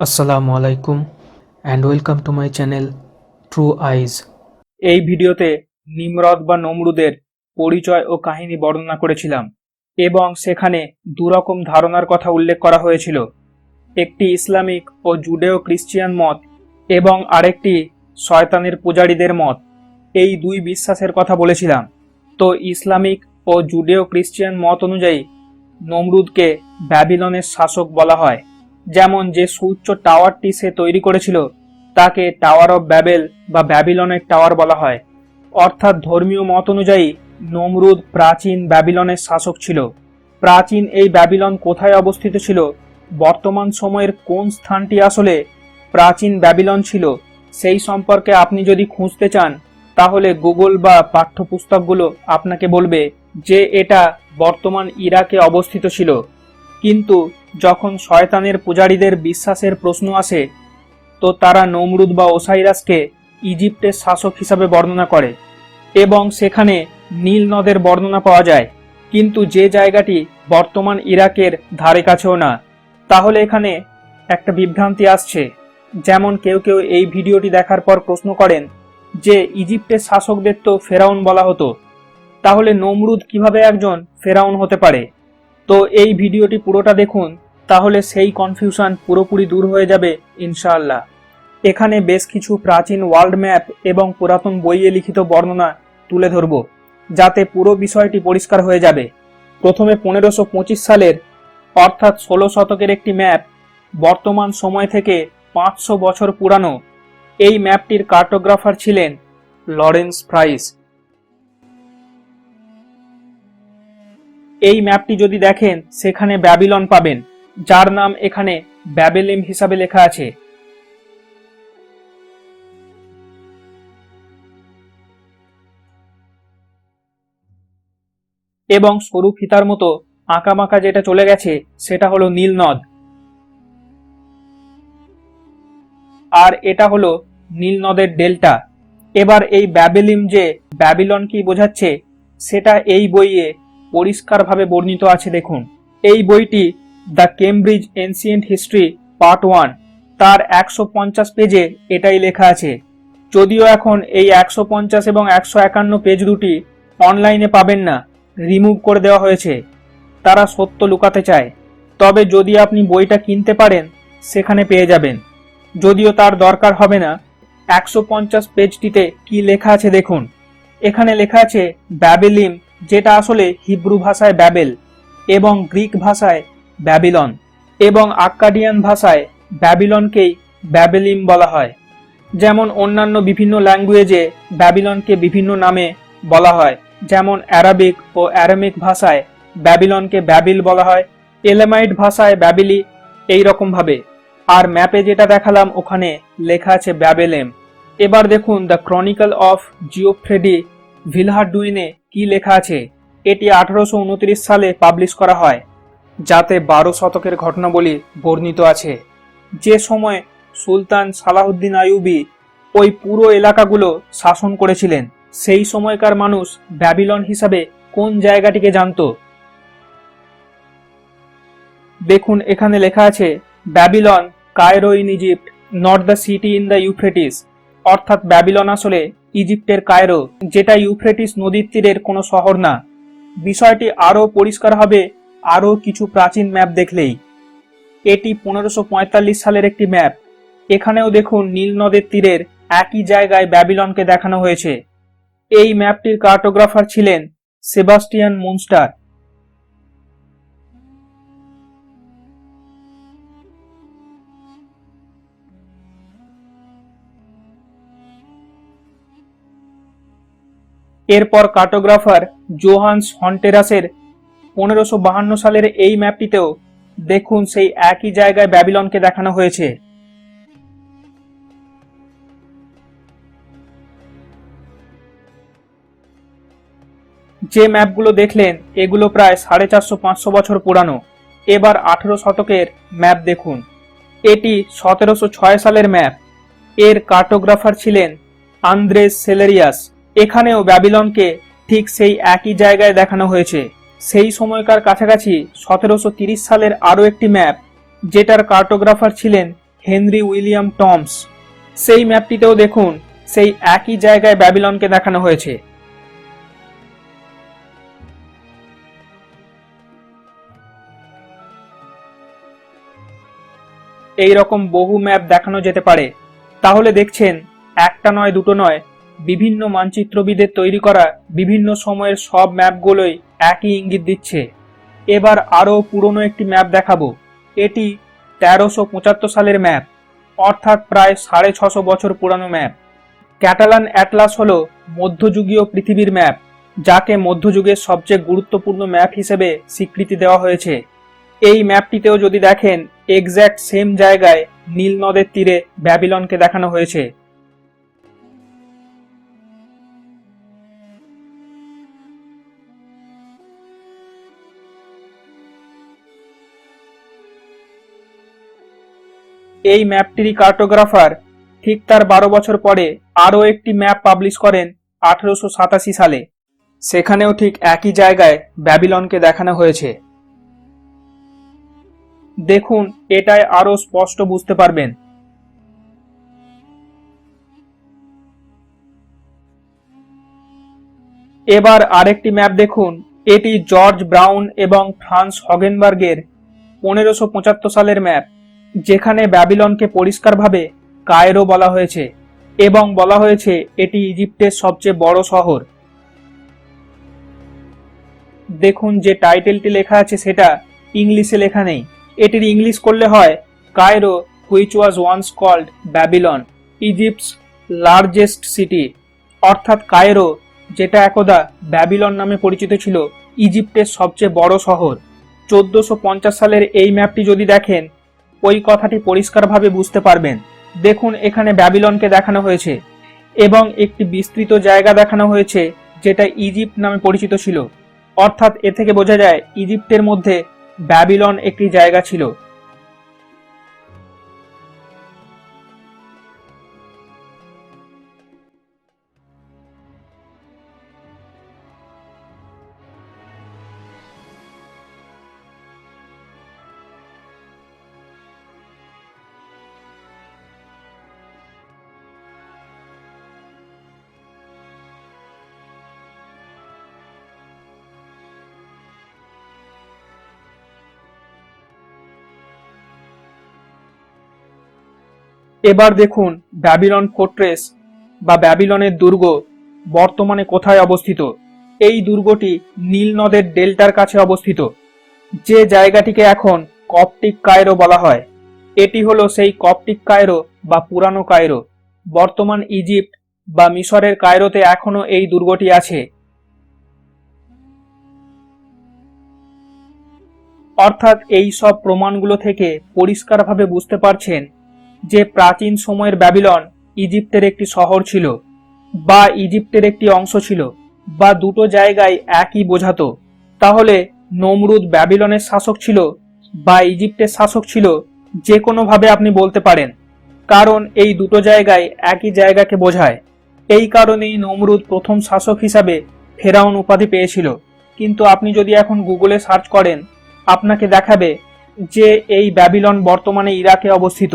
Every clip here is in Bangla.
আসসালামু আলাইকুম and welcome to my channel True Eyes এই ভিডিওতে নিমরদ বা নমরুদের পরিচয় ও কাহিনী বর্ণনা করেছিলাম এবং সেখানে দুরকম ধারণার কথা উল্লেখ করা হয়েছিল। একটি ইসলামিক ও জুডেও ক্রিশ্চিয়ান মত এবং আরেকটি শয়তানের পূজারীদের মত। এই দুই বিশ্বাসের কথা বলেছিলাম। তো ইসলামিক ও জুডেও ক্রিশ্চিয়ান মত অনুযায়ী নমরুদকে ব্যাবিলনের শাসক বলা হয়। যেমন যে সুউচ্চ টাওয়ারটি সে তৈরি করেছিল, তাকে টাওয়ার অফ ব্যাবেল বা ব্যাবিলনের টাওয়ার বলা হয়। অর্থাৎ ধর্মীয় মত অনুযায়ী, নমরুদ প্রাচীন ব্যাবিলনের শাসক ছিল। প্রাচীন এই ব্যাবিলন কোথায় অবস্থিত ছিল? বর্তমান সময়ের কোন স্থানটি আসলে প্রাচীন ব্যাবিলন ছিল? সেই সম্পর্কে আপনি যদি খুঁজতে চান, তাহলে গুগল বা পাঠ্যপুস্তকগুলো আপনাকে বলবে যে এটা বর্তমান ইরাকে অবস্থিত ছিল। কিন্তু যখন শয়তানের পূজারীদের বিশ্বাসের প্রশ্ন আসে, তো তারা নমরুদ বা ওসাইরাসকে ইজিপ্টের শাসক হিসাবে বর্ণনা করে এবং সেখানে নীল নদের বর্ণনা পাওয়া যায়। কিন্তু যে জায়গাটি বর্তমান ইরাকের ধারে কাছেও না, তাহলে এখানে একটা বিভ্রান্তি আসছে। যেমন কেউ কেউ এই ভিডিওটি দেখার পর প্রশ্ন করেন যে, ইজিপ্টের শাসকদের তো ফেরাউন বলা হতো, তাহলে নমরুদ কীভাবে একজন ফেরাউন হতে পারে? তো এই ভিডিওটি পুরোটা দেখুন। তাহলে সেই কনফিউশন পুরোপুরি দূর হয়ে যাবে, ইনশাআল্লাহ। এখানে বেশ কিছু প্রাচীন ওয়ার্ল্ড ম্যাপ এবং পুরাতন বইয়ে লিখিত বর্ণনা তুলে ধরব, যাতে পুরো বিষয়টি পরিষ্কার হয়ে যাবে। প্রথমে পনেরোশো সালের, অর্থাৎ ষোলো শতকের একটি ম্যাপ বর্তমান সময় থেকে পাঁচশো বছর পুরানো, এই ম্যাপটির কার্টোগ্রাফার ছিলেন লরেন্স প্রাইস। এই ম্যাপটি যদি দেখেন, সেখানে ব্যাবিলন পাবেন। যার নাম এখানে ব্যাবেলিম হিসাবে লেখা আছে। এবং সরু ফিতার মতো আঁকামাকা যেটা চলে গেছে, সেটা হলো নীল নদ। আর এটা হলো নীল নদের ডেল্টা। এবার এই ব্যাবেলিম যে ব্যাবিলন কি বোঝাচ্ছে, সেটা এই বইয়ে পরিষ্কারভাবে বর্ণিত আছে, দেখুন। এই বইটি the Cambridge ancient history, part one. তার একশো পঞ্চাশ পেজে এটাই লেখা আছে। যদিও এখন এই একশো পঞ্চাশ এবং একশো একান্ন পেজ দুটি অনলাইনে পাবেন না, রিমুভ করে দেওয়া হয়েছে। তারা সত্য লুকাতে চায়। তবে যদি আপনি বইটা কিনতে পারেন, সেখানে পেয়ে যাবেন। যদিও তার দরকার হবে না, একশো পঞ্চাশ পেজটিতে কি লেখা আছে দেখুন। এখানে লেখা আছে ব্যাবেলিম, যেটা আসলে হিব্রু ভাষায় ব্যাবেল, এবং গ্রিক ভাষায় ব্যাবিলন এবং আক্কাডিয়ান ভাষায় ব্যাবিলনকেই ব্যাবেলিম বলা হয়। যেমন অন্যান্য বিভিন্ন ল্যাঙ্গুয়েজে ব্যাবিলনকে বিভিন্ন নামে বলা হয়। যেমন অ্যারাবিক ও অ্যারামিক ভাষায় ব্যাবিলনকে ব্যাবিল বলা হয়। এলেমাইট ভাষায় ব্যাবিলি এই রকমভাবে আর ম্যাপে যেটা দেখালাম, ওখানে লেখা আছে ব্যাবেলেম। এবার দেখুন the chronicle of Geoffroi de ভিলহারডুইনে কি লেখা আছে? এটি আঠারোশো উনত্রিশ সালে পাবলিশ করা হয়। যাতে বারো শতকের ঘটনাবলী বর্ণিত আছে। যে সময় সুলতান সালাহুদ্দিন আইয়ুবি ওই পুরো এলাকাগুলো শাসন করেছিলেন, সেই সময়কার মানুষ ব্যাবিলন হিসাবে কোন জায়গাটিকে জানতো? দেখুন, এখানে লেখা আছে, Babylon Cairo in Egypt, not the city in the Euphrates. অর্থাৎ ব্যাবিলন আসলে ইজিপ্টের কায়রো, যেটা ইউফ্রেটিস নদীর তীরের কোনো শহর না। বিষয়টি আরও পরিষ্কার হবে আরও কিছু প্রাচীন ম্যাপ দেখলেই। এটি পনেরোশো সালের একটি ম্যাপ। এখানেও দেখুন নীল নদের তীরের একই জায়গায় ব্যাবিলনকে দেখানো হয়েছে। এই ম্যাপটির কার্টোগ্রাফার ছিলেন সেবাস্টিয়ান মুনস্টার। এরপর কার্টোগ্রাফার জোহান্স হন্টেরাসের পনেরোশো বাহান্ন সালের এই ম্যাপটিতেও দেখুন সেই একই জায়গায় ব্যাবিলনকে দেখানো হয়েছে। যে ম্যাপগুলো দেখলেন, এগুলো প্রায় সাড়ে চারশো পাঁচশো বছর পুরানো। এবার আঠেরো শতকের ম্যাপ দেখুন। এটি সতেরোশো ছয় সালের ম্যাপ। এর কার্টোগ্রাফার ছিলেন আন্দ্রেস সেলেরিয়াস। এখানেও ব্যাবিলনকে ঠিক সেই একই জায়গায় দেখানো হয়েছে। সেই সময়কার কাছাকাছি সতেরোশো তিরিশ সালের আরও একটি ম্যাপ, যেটার কার্টোগ্রাফার ছিলেন হেনরি উইলিয়াম টমস। সেই ম্যাপটিতেও দেখুন, সেই একই জায়গায় ব্যাবিলনকে দেখানো হয়েছে। এই রকম বহু ম্যাপ দেখানো যেতে পারে। তাহলে দেখছেন, একটা নয়, দুটো নয়, বিভিন্ন মানচিত্রবিদের তৈরি করা বিভিন্ন সময়ের সব ম্যাপগুলোই একই ইঙ্গিত দিচ্ছে। এবার আরও পুরনো একটি ম্যাপ দেখাবো। এটি তেরোশো পঁচাত্তর সালের ম্যাপ, অর্থাৎ প্রায় সাড়ে ছশো বছর পুরানো ম্যাপ। ক্যাটালান অ্যাটলাস হল মধ্যযুগীয় পৃথিবীর ম্যাপ, যাকে মধ্যযুগের সবচেয়ে গুরুত্বপূর্ণ ম্যাপ হিসেবে স্বীকৃতি দেওয়া হয়েছে। এই ম্যাপটিতেও যদি দেখেন এক্স্যাক্ট সেম জায়গায় নীল নদের তীরে ব্যাবিলনকে দেখানো হয়েছে। এই ম্যাপটিরই কার্টোগ্রাফার। ঠিক তার বারো বছর পরে আরও একটি ম্যাপ পাবলিশ করেন আঠেরোশো সাতাশি সালে। সেখানেও ঠিক একই জায়গায় ব্যাবিলনকে দেখানো হয়েছে। দেখুন এটায় আরও স্পষ্ট বুঝতে পারবেন। এবার আরেকটি ম্যাপ দেখুন। এটি জর্জ ব্রাউন এবং ফ্রান্স হগেনবার্গের পনেরোশো সালের ম্যাপ। যেখানে ব্যাবিলনকে পরিষ্কারভাবে কায়রো বলা হয়েছে, এবং বলা হয়েছে এটি ইজিপ্টের সবচেয়ে বড় শহর। দেখুন যে টাইটেলটি লেখা আছে, সেটা ইংলিশে লেখা নেই। এটির ইংলিশ করলে হয়, Cairo which was once called Babylon Egypt's largest city অর্থাৎ কায়রো, যেটা একদা ব্যাবিলন নামে পরিচিত ছিল, ইজিপ্টের সবচেয়ে বড় শহর। চোদ্দশো সালের এই ম্যাপটি যদি দেখেন ওই কথাটি পরিষ্কারভাবে বুঝতে পারবেন। দেখুন, এখানে ব্যাবিলনকে দেখানো হয়েছে এবং একটি বিস্তৃত জায়গা দেখানো হয়েছে যেটা ইজিপ্ট নামে পরিচিত ছিল। অর্থাৎ, এ থেকে বোঝা যায়, ইজিপ্টের মধ্যে ব্যাবিলন একটি জায়গা ছিল। এবার দেখুন ব্যাবিলন ফোর্ট্রেস বা ব্যাবিলনের দুর্গ বর্তমানে কোথায় অবস্থিত। এই দুর্গটি নীল নদের ডেল্টার কাছে অবস্থিত, যে জায়গাটিকে এখন কপটিক কায়রো বলা হয়। এটি হলো সেই কপটিক কায়রো বা পুরানো কায়রো। বর্তমান ইজিপ্ট বা মিশরের কায়রোতে এখনও এই দুর্গটি আছে। অর্থাৎ এই সব প্রমাণগুলো থেকে পরিষ্কারভাবে বুঝতে পারছেন যে প্রাচীন সময়ের ব্যাবিলন ইজিপ্টের একটি শহর ছিল বা ইজিপ্টের একটি অংশ ছিল বা দুটো জায়গায় একই বোঝাতো, তাহলে নমরুদ ব্যাবিলনের শাসক ছিল বা ইজিপ্টের শাসক ছিল, যে কোনোভাবে আপনি বলতে পারেন। কারণ এই দুটো জায়গায় একই জায়গাকে বোঝায়। এই কারণেই নমরুদ প্রথম শাসক হিসাবে ফেরাউন উপাধি পেয়েছিল। কিন্তু আপনি যদি এখন গুগলে সার্চ করেন, আপনাকে দেখাবে যে এই ব্যাবিলন বর্তমানে ইরাকে অবস্থিত।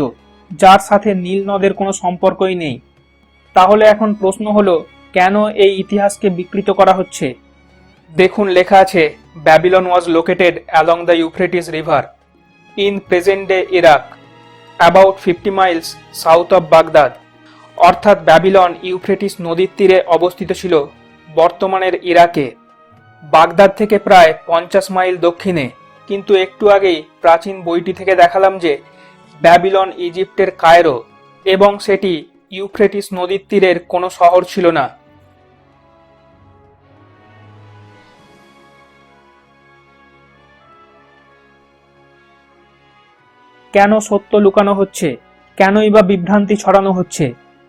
যার সাথে নীল নদের কোনো সম্পর্কই নেই। তাহলে এখন প্রশ্ন হলো, কেন এই ইতিহাসকে বিকৃত করা হচ্ছে? দেখুন লেখা আছে Babylon was located along the Euphrates river in present day Iraq about fifty miles south of Baghdad অর্থাৎ ব্যাবিলন ইউফ্রেটিস নদীর তীরে অবস্থিত ছিল বর্তমানের ইরাকে। বাগদাদ থেকে প্রায় পঞ্চাশ মাইল দক্ষিণে। কিন্তু একটু আগেই প্রাচীন বইটি থেকে দেখালাম যে ব্যাবিলন, ইজিপ্টের কায়রো এবং সেটি ইউফ্রেটিস নদীর তীরের কোনো শহর ছিল না। কেন সত্য লুকানো হচ্ছে? কেনই বা বিভ্রান্তি ছড়ানো হচ্ছে?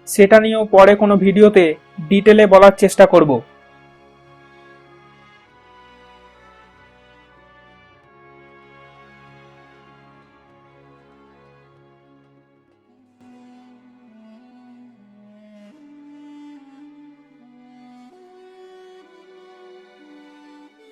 সেটা নিয়েও পরে কোনো ভিডিওতে ডিটেলে বলার চেষ্টা করব।